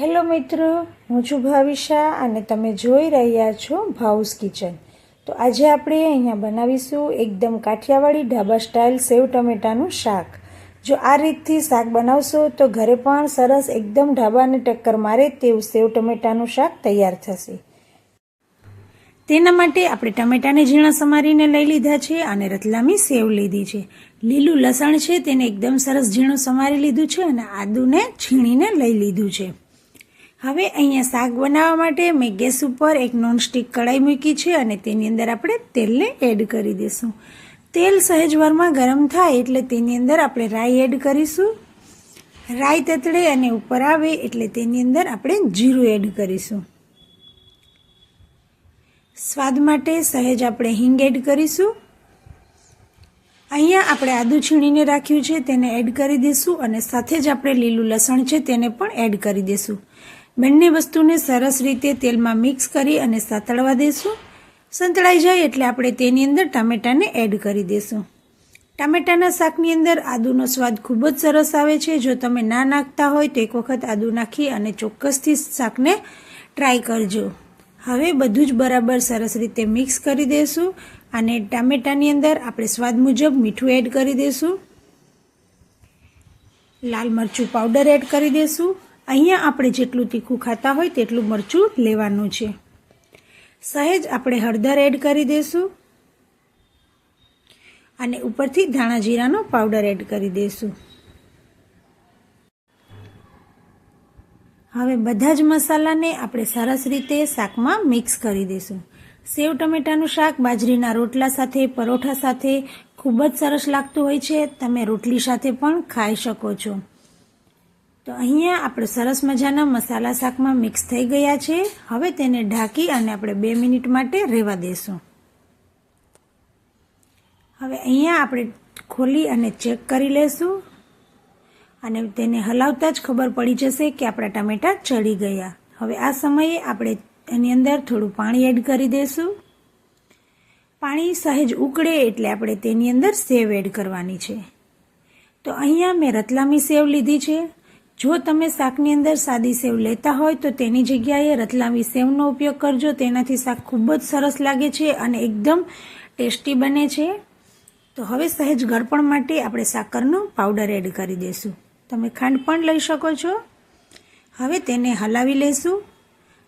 Hello મિત્રો, હું છું ભાવિશા અને તમે જોઈ રહ્યા છો ભાઉસ કિચન. તો આજે આપણે અહીંયા બનાવીશું એકદમ કાઠિયાવાડી ઢાબા સ્ટાઇલ સેવ ટમેટાનું શાક. જો આ રીતથી શાક બનાવશો તો ઘરે પણ સરસ એકદમ ઢાબાને ટક્કર મારે તેવું સેવ ટમેટાનું શાક તૈયાર થશે. તેના માટે આપણે ટમેટાને ઝીણા સમારીને લઈ લીધા છે અને રતલામી સેવ લીધી છે. લીલું લસણ છે તેને એકદમ સરસ ઝીણું સમારી લીધું છે અને આદુને છીણીને લઈ લીધું છે. હવે અહીંયા શાક બનાવવા માટે મેં ગેસ ઉપર એક નોનસ્ટિક કડાઈ મૂકી છે અને તેની અંદર આપણે તેલને એડ કરી દઈશું. તેલ સહેજવારમાં ગરમ થાય એટલે તેની અંદર આપણે રાઈ એડ કરીશું. રાઈ તતડે અને ઉપર આવે એટલે તેની અંદર આપણે જીરું એડ કરીશું. સ્વાદ માટે સહેજ આપણે હિંગ એડ કરીશું. અહીંયા આપણે આદુ છીણીને રાખ્યું છે તેને એડ કરી દઈશું અને સાથે જ આપણે લીલું લસણ છે તેને પણ એડ કરી દઈશું. બંને વસ્તુને સરસ રીતે તેલમાં મિક્સ કરી અને સાતળવા દઈશું સંતળાઈ જાય એટલે આપણે તેની અંદર ટામેટાને એડ કરી દઈશું ટામેટાના શાકની અંદર આદુનો સ્વાદ ખૂબ જ સરસ આવે છે. જો તમે ના નાખતા હોય તો એક વખત આદુ નાખી અને ચોક્કસથી શાકને ટ્રાય કરજો. હવે બધું જ બરાબર સરસ રીતે મિક્સ કરી દઈશું અને ટામેટાની અંદર આપણે સ્વાદ મુજબ મીઠું એડ કરી દઈશું લાલ મરચું પાવડર એડ કરી દઈશું અહીંયા આપણે જેટલું તીખું ખાતા હોય તેટલું મરચું લેવાનું છે. સહેજ આપણે હળદર એડ કરી દઈશું અને ઉપરથી ધાણા જીરાનો પાવડર એડ કરી દઈશું હવે બધા જ મસાલાને આપણે સરસ રીતે શાકમાં મિક્સ કરી દઈશું સેવ ટમેટાનું શાક બાજરીના રોટલા સાથે, પરોઠા સાથે ખૂબ જ સરસ લાગતું હોય છે. તમે રોટલી સાથે પણ ખાઈ શકો છો. તો અહીંયા આપણે સરસ મજાના મસાલા શાકમાં મિક્સ થઈ ગયા છે. હવે તેને ઢાંકી અને આપણે બે મિનિટ માટે રહેવા દઈશું હવે અહીંયા આપણે ખોલી અને ચેક કરી લઈશું અને તેને હલાવતા જ ખબર પડી જશે કે આપણા ટામેટાં ચડી ગયા. હવે આ સમયે આપણે એની અંદર થોડું પાણી એડ કરી દઈશું પાણી સહેજ ઉકળે એટલે આપણે તેની અંદર સેવ એડ કરવાની છે. તો અહીંયા મેં રતલામી સેવ લીધી છે. જો તમે શાકની અંદર સાદી સેવ લેતા હોય તો તેની જગ્યાએ રતલામી સેવનો ઉપયોગ કરજો. તેનાથી શાક ખૂબ જ સરસ લાગે છે અને એકદમ ટેસ્ટી બને છે. તો હવે સહેજ ગળપણ માટે આપણે સાકરનો પાવડર એડ કરી દઈશું. તમે ખાંડ પણ લઈ શકો છો. હવે તેને હલાવી લઈશું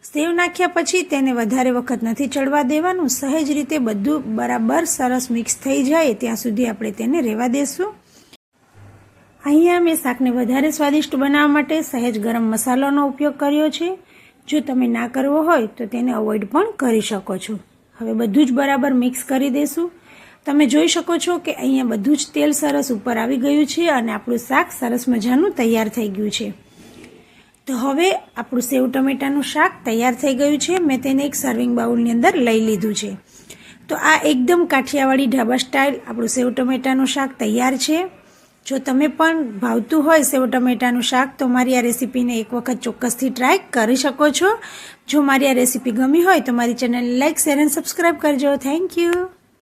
સેવ નાખ્યા પછી તેને વધારે વખત નથી ચડવા દેવાનું. સહેજ રીતે બધું બરાબર સરસ મિક્સ થઈ જાય. ત્યાં સુધી આપણે તેને રહેવા દઈશું અહીંયા મેં શાકને વધારે સ્વાદિષ્ટ બનાવવા માટે સહેજ ગરમ મસાલાનો ઉપયોગ કર્યો છે. જો તમે ના કરવો હોય તો તેને અવોઇડ પણ કરી શકો છો. હવે બધું જ બરાબર મિક્સ કરી દઈશું તમે જોઈ શકો છો કે અહીંયા બધું જ તેલ સરસ ઉપર આવી ગયું છે અને આપણું શાક સરસ મજાનું તૈયાર થઈ ગયું છે. તો હવે આપણું સેવ ટમેટાનું શાક તૈયાર થઈ ગયું છે. મેં તેને એક સર્વિંગ બાઉલની અંદર લઈ લીધું છે. તો આ એકદમ કાઠિયાવાડી ઢાબા સ્ટાઇલ આપણું સેવ ટમેટાનું શાક તૈયાર છે. જો તમે પણ ભાવતું હોય સેવ ટમેટાનું શાક, તો મારી આ રેસીપીને એક વખત ચોક્કસથી ટ્રાય કરી શકો છો. જો મારી આ રેસીપી ગમી હોય, તો મારી ચેનલને લાઇક શેર એન્ડ સબસ્ક્રાઈબ કરજો. Thank you